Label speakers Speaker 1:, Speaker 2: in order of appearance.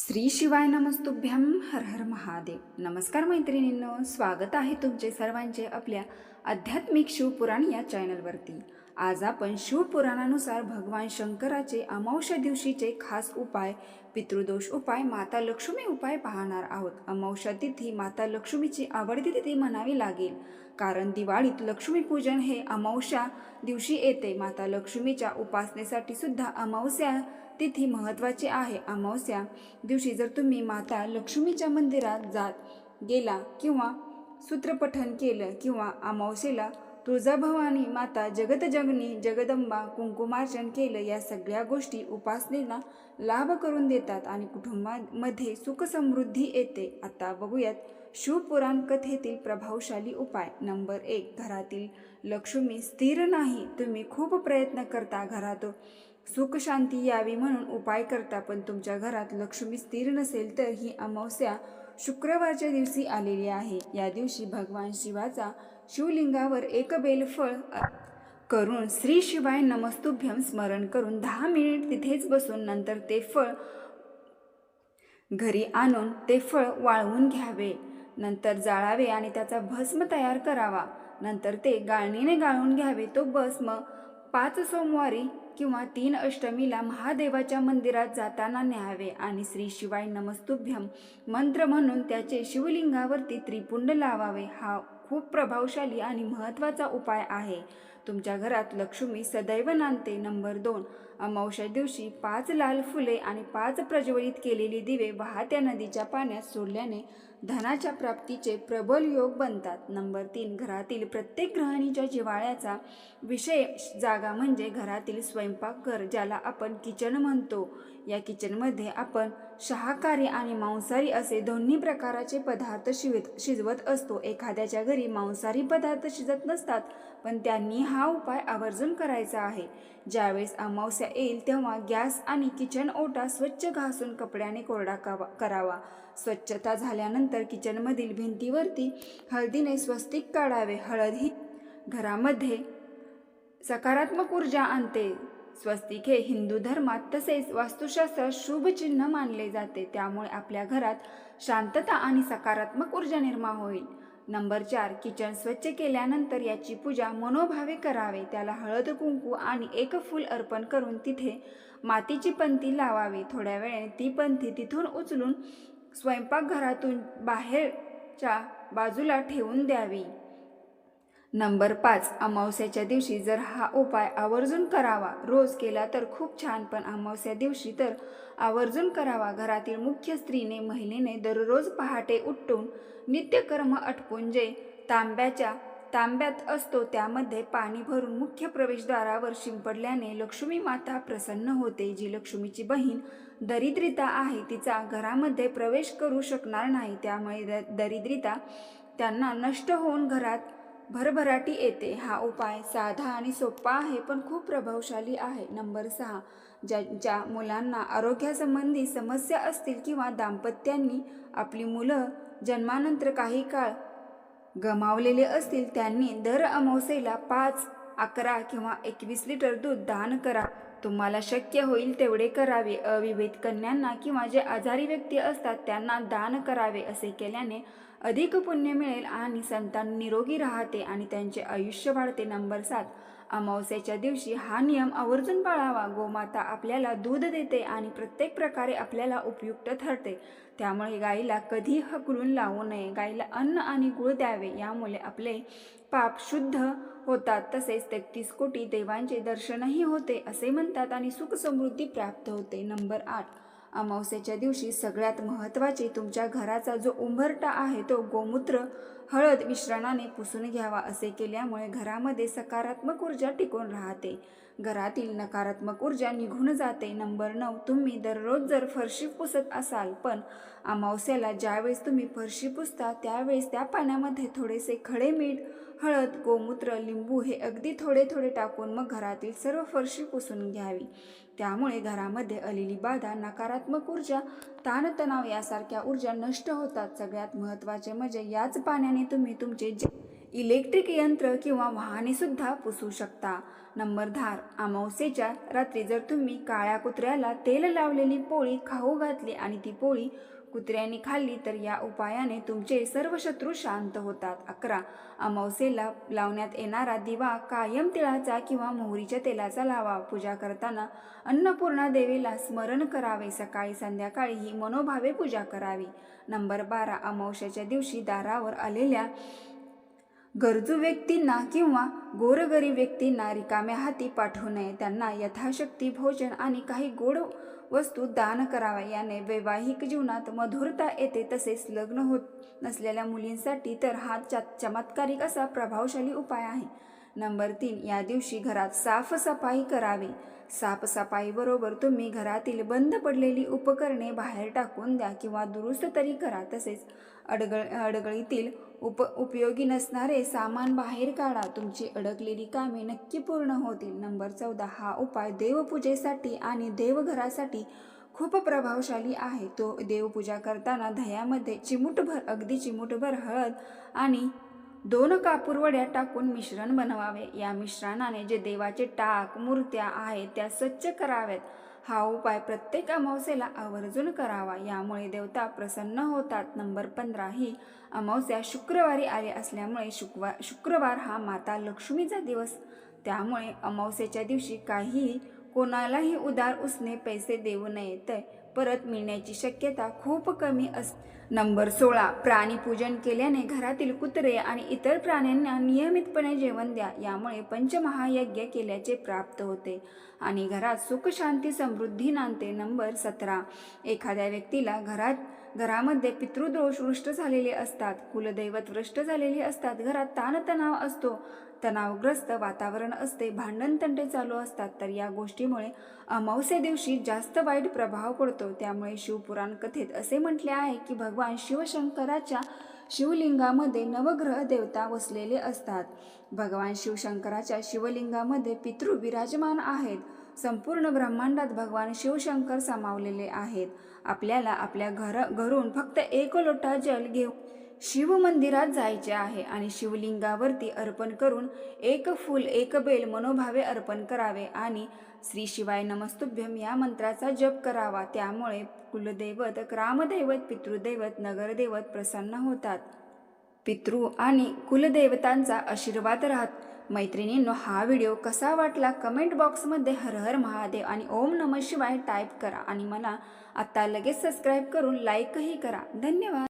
Speaker 1: श्री शिवाय नमस्तुभ्यम हर हर महादेव. नमस्कार मैत्रिणींनो स्वागत आहे तुमचे सर्वांचे आपल्या आध्यात्मिक शिवपुराण या चॅनलवरती. आज आपण शिवपुराणानुसार भगवान शंकराचे अमावस्या दिवशीचे खास उपाय पितृदोष उपाय माता लक्ष्मी उपाय पाहणार आहोत. अमावस्या तिथी माता लक्ष्मीची आवडती तिथी म्हणावी लागेल. कारण दिवाळीत लक्ष्मीपूजन हे अमावस्या दिवशी येते. माता लक्ष्मीच्या उपासनेसाठी सुद्धा अमावस्या तिथी महत्त्वाची आहे. अमावस्या दिवशी जर तुम्ही माता लक्ष्मीच्या मंदिरात जात गेला किंवा सूत्रपठन केलं किंवा अमावस्येला तुळजाभवानी माता जगतजगनी जगदंबा कुंकुमार्चन केलं या सगळ्या गोष्टी उपासनेला लाभ करून देतात आणि कुटुंबामध्ये सुख समृद्धी येते. आता बघूयात शिवपुराण कथेतील प्रभावशाली उपाय. नंबर एक घरातील लक्ष्मी स्थिर नाही. तुम्ही खूप प्रयत्न करता घरात सुखशांती यावी म्हणून उपाय करता पण तुमच्या घरात लक्ष्मी स्थिर नसेल तर ही अमावस्या शुक्रवारच्या दिवशी आलेली आहे. या दिवशी भगवान शिवाचा शिवलिंगावर एक बेलफळ करून श्री शिवाय नमस्तुभ्यम स्मरण करून दहा मिनिट तिथेच बसून नंतर ते फळ घरी आणून ते फळ वाळवून घ्यावे. नंतर जाळावे आणि त्याचा भस्म तयार करावा. नंतर ते गाळणीने गाळून घ्यावे. तो भस्म पाच सोमवारी किंवा तीन अष्टमीला महादेवाच्या मंदिरात जाताना न्यावे आणि श्री शिवाय नमस्तुभ्यम मंत्र म्हणून त्याचे शिवलिंगावरती त्रिपुंड लावावे. हा खूप प्रभावशाली आणि महत्त्वाचा उपाय आहे. तुमच्या घरात लक्ष्मी सदैव नांदते. नंबर दोन. अमावश्या दिवशी पाच लाल फुले आणि पाच प्रज्वलित केलेली दिवे वाहत्या नदीच्या पाण्यात सोडल्याने धनाच्या प्राप्तीचे प्रबल योग बनतात. नंबर तीन. घरातील प्रत्येक ग्रहणीच्या जिवाळ्याचा विषय जागा म्हणजे घरातील स्वयंपाकघर ज्याला आपण किचन म्हणतो. या किचनमध्ये आपण शाकाहारी आणि मांसाहारी असे दोन्ही प्रकाराचे पदार्थ शिवत शिजवत असतो. एखाद्याच्या घरी मांसाहारी पदार्थ शिजत नसतात. पण त्यांनी हा उपाय आवर्जून करायचा आहे. ज्यावेळेस अमावस्या येईल तेव्हा गॅस आणि किचन ओटा स्वच्छ घासून कपड्याने कोरडा कावा करावा. स्वच्छता झाल्यानंतर किचनमधील भिंतीवरती हळदीने स्वस्तिक काढावे. हळद ही घरामध्ये सकारात्मक ऊर्जा आणते. स्वस्तिक हे हिंदू धर्मात तसेच वास्तुशास्त्रात शुभ चिन्ह मानले जाते. त्यामुळे आपल्या घरात शांतता आणि सकारात्मक ऊर्जा निर्माण होईल. नंबर चार किचन स्वच्छ केल्यानंतर याची पूजा मनोभावे करावे. त्याला हळद कुंकू आणि एक फूल अर्पण करून तिथे मातीची पंथी लावावी. थोड्या वेळाने ती पंथी तिथून उचलून स्वयंपाकघरातून बाहेरच्या बाजूला ठेवून द्यावी. नंबर पाच अमावस्याच्या दिवशी जर हा उपाय आवर्जून करावा रोज केला तर खूप छान पण अमावस्या दिवशी तर आवर्जून करावा. घरातील मुख्य स्त्रीने महिलेने दररोज पहाटे उठून नित्यकर्म आटपून जे तांब्याच्या तांब्यात असतो त्यामध्ये पाणी भरून मुख्य प्रवेशद्वारावर शिंपडल्याने लक्ष्मी माता प्रसन्न होते. जी लक्ष्मीची बहीण दरिद्रिता आहे तिचा घरामध्ये प्रवेश करू शकणार नाही. त्यामुळे द- दरिद्रिता त्यांना नष्ट होऊन घरात भरभराटी येते. हा उपाय साधा आणि सोपा आहे पण खूप प्रभावशाली आहे. नंबर सहा ज्यांच्या मुलांना आरोग्यासंबंधी समस्या असतील किंवा दाम्पत्यांनी आपली मुलं जन्मानंतर काही काळ गमावलेले असतील त्यांनी दर अमावस्येला पाच अकरा किंवा एकवीस लिटर दूध दान करा. तुम्हाला शक्य होईल तेवढे करावे. अविवेद कन्यांना किंवा जे आजारी व्यक्ती असतात त्यांना दान करावे असे केल्याने अधिक पुण्य मिळेल आणि संतान निरोगी राहते आणि त्यांचे आयुष्य वाढते. नंबर सात अमावस्याच्या दिवशी हा नियम आवर्जून पाळावा. गोमाता आपल्याला दूध देते आणि प्रत्येक प्रकारे आपल्याला उपयुक्त ठरते. त्यामुळे गाईला कधी हकलून लावू नये. गाईला अन्न आणि गुळ द्यावे यामुळे आपले पाप शुद्ध होतात. तसेच तेहतीस कोटी देवांचे दर्शनही होते असे म्हणतात आणि सुख समृद्धी प्राप्त होते. नंबर आठ अमावस्याच्या दिवशी सगळ्यात महत्त्वाची तुमच्या घराचा जो उंबरटा आहे तो गोमूत्र हळद मिश्रणाने पुसून घ्यावा असे केल्यामुळे घरामध्ये सकारात्मक ऊर्जा टिकून राहते. घरातील नकारात्मक ऊर्जा निघून जाते. नंबर नऊ तुम्ही दररोज जर फरशी पुसत असाल पण अमावस्याला ज्यावेळेस तुम्ही फरशी पुसता त्यावेळेस त्या पाण्यामध्ये थोडेसे खडे मीठ हळद गोमूत्र लिंबू हे अगदी थोडे थोडे टाकून मग घरातील सर्व फरशी पुसून घ्यावी. त्यामुळे घरामध्ये आलेली बाधा नकारात्मक ऊर्जा ताणतणाव यासारख्या ऊर्जा नष्ट होतात. सगळ्यात महत्त्वाचे म्हणजे याच पाण्याने तुम्ही तुमचे जे इलेक्ट्रिक यंत्र किंवा वाहनेसुद्धा पुसू शकता. नंबर धार अमावस्येच्या रात्री जर तुम्ही काळ्या कुत्र्याला तेल लावलेली पोळी खाऊ घातली आणि ती पोळी कुत्र्याने खाल्ली तर या उपायाने तुमचे सर्व शत्रू शांत होतात. अकरा अमावस्येला लावण्यात येणारा दिवा कायम तिळाचा किंवा मोहरीच्या तेलाचा लावा. पूजा करताना अन्नपूर्णा देवीला स्मरण करावे. सकाळी संध्याकाळी ही मनोभावे पूजा करावी. नंबर बारा अमावस्याच्या दिवशी दारावर आलेल्या गरजू व्यक्तींना किंवा गोरगरीब व्यक्तींना रिकाम्या हाती पाठवू नये. त्यांना यथाशक्ती भोजन आणि काही गोड वस्तू दान कराव्या. याने वैवाहिक जीवनात मधुरता येते तसेच लग्न होत नसलेल्या मुलींसाठी तर हा चा चमत्कारिक असा प्रभावशाली उपाय आहे. नंबर तीन या दिवशी घरात साफसफाई करावी. साफसफाईबरोबर तुम्ही घरातील बंद पडलेली उपकरणे बाहेर टाकून द्या किंवा दुरुस्त तरी करा. तसेच अडगळ अडगळीतील उप उपयोगी नसणारे सामान बाहेर काढा. तुमची अडकलेली कामे नक्की पूर्ण होतील. नंबर चौदा हा उपाय देवपूजेसाठी आणि देवघरासाठी खूप प्रभावशाली आहे. तो देवपूजा करताना दह्यामध्ये चिमूटभर अगदी चिमूटभर हळद आणि दोन कापूरवड्या टाकून मिश्रण बनवावे. या मिश्रणाने जे देवाचे टाक मूर्त्या आहेत त्या स्वच्छ कराव्यात. हा उपाय प्रत्येक अमावस्येला आवर्जून करावा. यामुळे देवता प्रसन्न होतात. नंबर पंधरा ही अमावस्या शुक्रवारी आली असल्यामुळे शुक्रवार शुक्रवार हा माता लक्ष्मीचा दिवस. त्यामुळे अमावस्येच्या दिवशी काही कोणालाही उदार उसने पैसे देऊ नयेत परत मिळण्याची शक्यता खूप कमी अस नंबर सोळा. प्राणीपूजन केल्याने घरातील कुत्रे आणि इतर प्राण्यांना नियमितपणे जेवण द्या यामुळे पंचमहायज्ञ केल्याचे प्राप्त होते. आणि घरात सुख शांती समृद्धी नांदते. नंबर सतरा. एखाद्या व्यक्तीला घरात घरामध्ये पितृदोष वृष्ट झालेले असतात कुलदैवत वृष्ट झालेले असतात घरात ताणतणाव असतो तणावग्रस्त वातावरण असते भांडणतंटे चालू असतात तर या गोष्टीमुळे अमावस्या दिवशी जास्त वाईट प्रभाव पडतो. त्यामुळे शिवपुराण कथेत असे म्हटले आहे की भगवान शिवशंकराच्या शिवलिंगामध्ये नवग्रह देवता वसलेले असतात. भगवान शिवशंकराच्या शिवलिंगामध्ये पितृ विराजमान आहेत. संपूर्ण ब्रह्मांडात भगवान शिवशंकर सामावलेले आहेत. आपल्याला आपल्या घर घरून फक्त एक लोटा जल घेऊ शिव मंदिरात जायचे आहे आणि शिवलिंगावरती अर्पण करून एक फूल एक बेल मनोभावे अर्पण करावे आणि श्री शिवाय नमस्तुभ्यम या मंत्राचा जप करावा. त्यामुळे कुलदैवत ग्रामदैवत पितृदैवत नगरदैवत प्रसन्न होतात. पितृ आणि कुलदेवतांचा आशीर्वाद राहत. मैत्रिणींनो हा व्हिडिओ कसा वाटला? कमेंट बॉक्समध्ये हर हर महादेव आणि ओम नम शिवाय टाईप करा आणि मला आत्ता लगेच सबस्क्राईब करून लाईकही करा. धन्यवाद!